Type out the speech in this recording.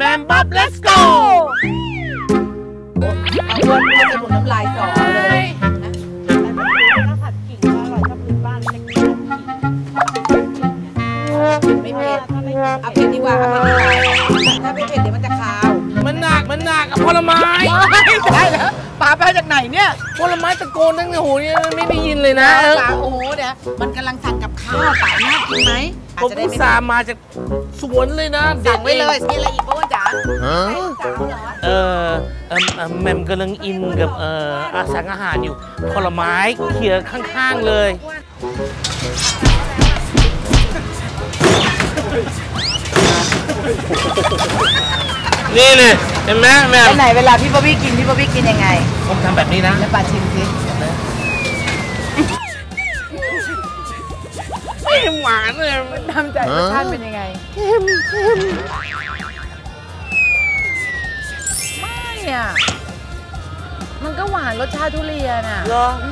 แมมบ๊อบ let's go เอาเพื่อนพูดจนหมดน้ำลายสอเลยไม่เผ็ดเอาเผ็ดดีกว่าเอาเผ็ดดีกว่าถ้าไม่เผ็ดเดี๋ยวมันจะคาว มันหนักมันหนักอะผลไม้ได้แล้วปลาไปเอาจากไหนเนี่ยผลไม้ตะโกนตั้งในหูนี่ไม่ได้ยินเลยนะเออปลาโอ้โหเดี๋ยวมันกำลังสั่งกับข้าวป่าน่ากินไหมอาจผมจะได้อุตไม่ส่าห์มาจากสวนเลยนะสั่งไว้เลยด็กมีอะไรอีกป้าจ๋าเอง เออเอมเอมแมมกำลังอินกับเอ่ออาสังอาหารอยู่ผลไม้เขี่ยข้างๆเลย นี่เลยเห็นไหมแมมไปไหนเวลาพี่บ๊อบบี้กินพี่บ๊อบบี้กินยังไง ผมทำแบบนี้นะ แล้วปลาชิมสิไม่หวานเลยทำใจรสชาติเป็นยังไงไม่ อะ มันก็หวานรสชาติทุเรียนอะ เหรอ อื